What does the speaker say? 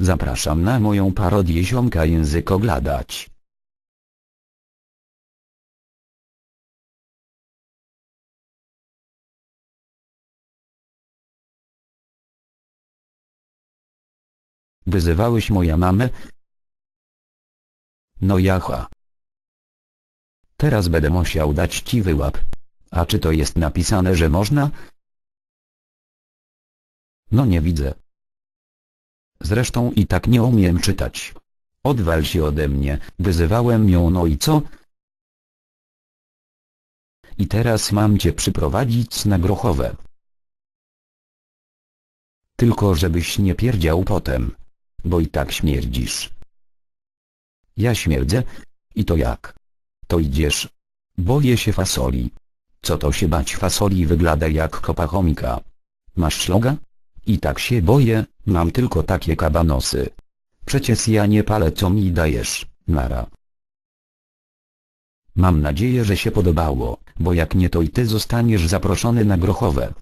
Zapraszam na moją parodię ziomka język ogladać. Wyzywałeś moja mamę? No jacha. Teraz będę musiał dać ci wyłap. A czy to jest napisane, że można? No nie widzę. Zresztą i tak nie umiem czytać. Odwal się ode mnie, wyzywałem ją no i co? I teraz mam cię przyprowadzić na grochowe. Tylko żebyś nie pierdział potem. Bo i tak śmierdzisz. Ja śmierdzę? I to jak? To idziesz. Boję się fasoli. Co to się bać fasoli wygląda jak kopa chomika. Masz szloga? I tak się boję, mam tylko takie kabanosy. Przecież ja nie palę co mi dajesz, nara. Mam nadzieję, że się podobało, bo jak nie to i ty zostaniesz zaproszony na grochowe.